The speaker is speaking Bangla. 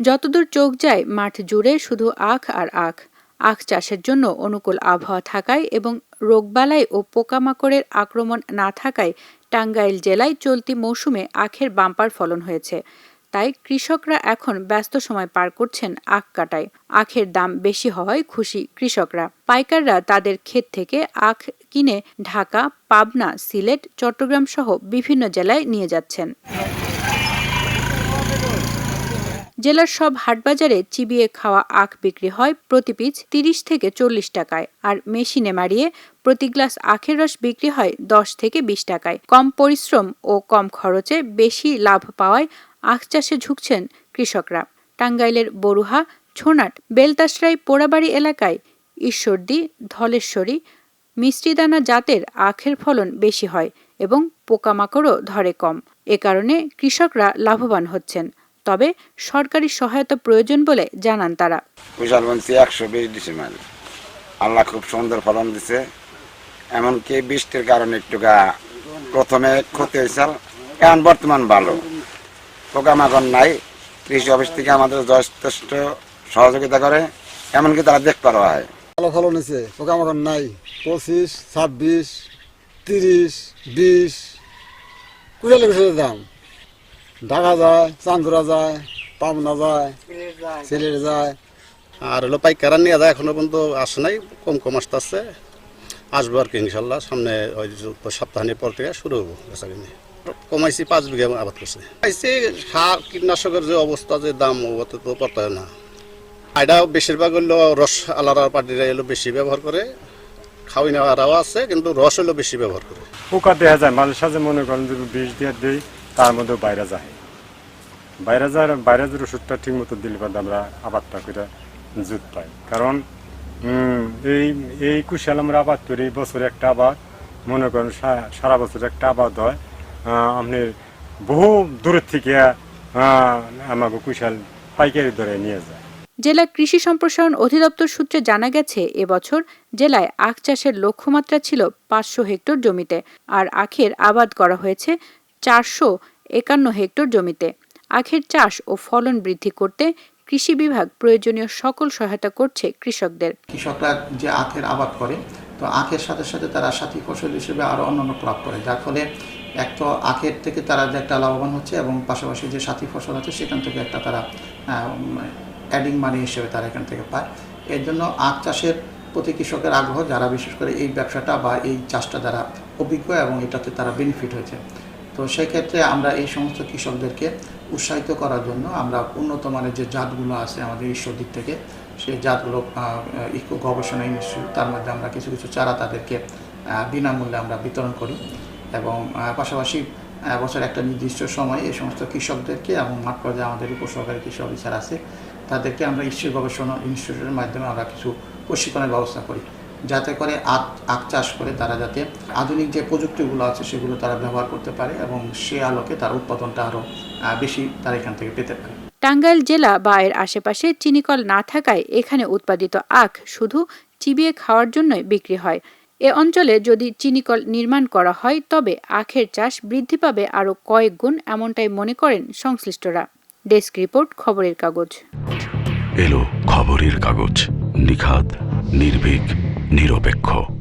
যতদূর চোখ যায়, মাঠ জুড়ে শুধু আখ আর আখ। আখ চাষের জন্য অনুকূল আবহাওয়া থাকায় এবং রোগবালাই ও পোকামাকড়ের আক্রমণ না থাকায় টাঙ্গাইল জেলায় চলতি মৌসুমে আখের বাম্পার ফলন হয়েছে। তাই কৃষকরা এখন ব্যস্ত সময় পার করছেন আখ কাটায়। আখের দাম বেশি হওয়ায় খুশি কৃষকরা। পাইকাররা তাদের ক্ষেত থেকে আখ কিনে ঢাকা, পাবনা, সিলেট, চট্টগ্রাম সহ বিভিন্ন জেলায় নিয়ে যাচ্ছেন। জেলার সব হাটবাজারে চিবিয়ে খাওয়া আখ বিক্রি হয় প্রতি পিচ তিরিশ থেকে চল্লিশ টাকায়। আর মেশিনে মারিয়ে প্রতি গ্লাস আখের রস বিক্রি হয় দশ থেকে বিশ টাকায়। কম পরিশ্রম ও কম খরচে বেশি লাভ পাওয়ায় আখ চাষে ঝুঁকছেন কৃষকরা। টাঙ্গাইলের বরুহা ছোনাট, বেলতাসরাই, পোড়াবাড়ি এলাকায় ঈশ্বরদী, ধলেশ্বরী মিষ্টিদানা জাতের আখের ফলন বেশি হয় এবং পোকামাকড়ও ধরে কম। এ কারণে কৃষকরা লাভবান হচ্ছেন। তবে সরকারি সহায়তা প্রয়োজন বলে জানান তারা। কুশালবন্সি একশো বিশ ডিসিমাল। আল্লাহ খুব সুন্দর ফলন দিছে। এমনকি বৃষ্টির কারণে একটু গা প্রথমে ক্ষতি হয়েছিল এখন বর্তমান ভালো। পোকামাকড় নাই কৃষি অফিস থেকে আমাদের যথেষ্ট সহযোগিতা করে এমনকি তারা দেখ করা হয়। ভালো ফলন হয়েছে পোকামাকড় নাই পঁচিশ ছাব্বিশ তিরিশ বিশ কুড়ি দাম। ঢাকা যায়, চান্দুরা যায়, পাবনা যায়, সিলেট যায়, আর হলো পাইকারা নিয়ে যায়, এখনও পর্যন্ত আসে নাই, কম কম আসতে আসছে আসব আর কি, ইনশাল্লাহ, সামনে ওই সপ্তাহানের পর থেকে শুরু হব বেচা কমাইছি, পাঁচ বিঘা আবাদ করছে। পাইছি সার, কীটনাশকের যে অবস্থা, যে দাম ওতে তো পড়তে না। এটা বেশিরভাগ হলো রস আলাদা পার্টিরা এলো বেশি ব্যবহার করে। খাওয়াই নেওয়ারাও আছে, কিন্তু রস হলো বেশি ব্যবহার করে। পোকা দেখা যায় মাঝে সাঝে মনে করেন বিষ দিয়ে দিই তার মধ্যে বাইরে যায় বাইরে যায় বাইরে যে ওষুধটা ঠিক মতো দিলে বাদে আমরা আবাদটা করে জুত পাই। কারণ এই এই কুশাল আমরা আবাদ করি বছরে একটা আবাদ, মনে করেন সারা বছর একটা আবাদ হয়। আপনি বহু দূরের থেকে আমাকে কুশাল পাইকারি ধরে নিয়ে যায়। জেলা কৃষি সম্প্রসারণ অধিদপ্তর সূত্রে জানা গেছে, এবছর জেলায় আখ চাষের লক্ষ্যমাত্রা ছিল পাঁচশো হেক্টর জমিতে, আর আখের আবাদ করা হয়েছে চারশো একান্ন হেক্টর জমিতে আখের চাষ ও ফলন বৃদ্ধি করতে কৃষি বিভাগ প্রয়োজনীয় সকল সহায়তা করছে কৃষকদের। কৃষকরা যে আখের আবাদ করে, তো আখের সাথে সাথে তারা সাথী ফসল হিসেবে আরও অন্যান্য ক্রপ করে, যার ফলে এক তো আখের থেকে তারা একটা লাভবান হচ্ছে এবং পাশাপাশি যে সাথী ফসল আছে সেখান থেকে একটা তারা অ্যাডিং মানি হিসেবে তারা এখান থেকে পায়। এর জন্য আখ চাষের প্রতি কৃষকের আগ্রহ, যারা বিশেষ করে এই ব্যবসাটা বা এই চাষটা যারা অভিজ্ঞ এবং এটাতে তারা বেনিফিট হয়েছে। তো সেক্ষেত্রে আমরা এই সমস্ত কৃষকদেরকে উৎসাহিত করার জন্য আমরা উন্নত মানের যে জাতগুলো আছে আমাদের ঈশ্বর দিক থেকে, সেই জাতগুলো ইকো গবেষণা ইনস্টিটিউট, তার মধ্যে আমরা কিছু কিছু চারা তাদেরকে বিনামূল্যে আমরা বিতরণ করি এবং পাশাপাশি বছর একটা নির্দিষ্ট সময় এই সমস্ত কৃষকদেরকে এবং মাঠ পর্যায়ে আমাদের উপসহকারী কৃষি অফিসার আছে, তাদেরকে আমরা ঈশ্বর গবেষণা ইনস্টিটিউটের মাধ্যমে আমরা কিছু প্রশিক্ষণের ব্যবস্থা করি। যাতে করে আখ আখ চাষ করে তারা যাতে আধুনিক যে প্রযুক্তিগুলো আছে সেগুলো তারা ব্যবহার করতে পারে এবং সে আলোকে তার উৎপাদনটা আরও বেশি তারা এখান থেকে পেতে পারে। টাঙ্গাইল জেলা বা এর আশেপাশে চিনিকল না থাকায় এখানে উৎপাদিত আখ শুধু চিবিয়ে খাওয়ার জন্যই বিক্রি হয়। এ অঞ্চলে যদি চিনিকল নির্মাণ করা হয় তবে আখের চাষ বৃদ্ধি পাবে আরও কয়েক গুণ এমনটাই মনে করেন সংশ্লিষ্টরা। ডেস্ক রিপোর্ট খবরের কাগজ। এলো খবরের কাগজ। নিখাত নির্ভীক। নিরপেক্ষ।